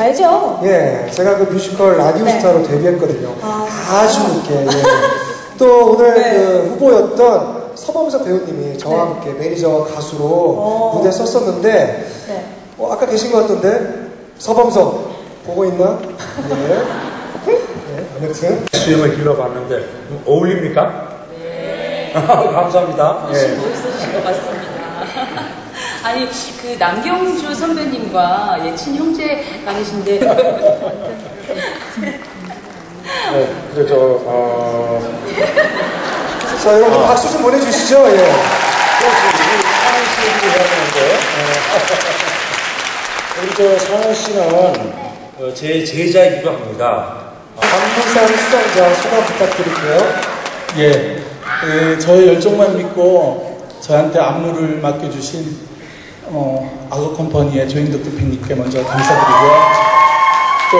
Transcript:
가야죠. 예, 제가 그 뮤지컬 라디오스타로 데뷔했거든요. 아. 아주 늦게. 예. 또 오늘 네. 그 후보였던 서범석 배우님이 저와 네. 함께 매니저 가수로 어. 무대 섰었는데 네. 어, 아까 계신 것 같던데 서범석 보고 있나? 예. 예, 아무튼 수염을 길러봤는데 어울립니까? 네. 감사합니다. 훨씬 예. 멋있어지신 것 같습니다. 아니 그 남경주 선배님과 예, 친 형제간이신데 네, 그래서 저 어, 자 여러분 박수 좀 보내주시죠. 예. 해야 되는데 우리 저 상현 씨는 어, 제 제자이기도 합니다. 박문상 수상자 소감 부탁드릴게요. 예, 예, 저의 열정만 믿고 저한테 안무를 맡겨주신 어, 악어 컴퍼니의 조인덕 대표님께 먼저 감사드리고요. 또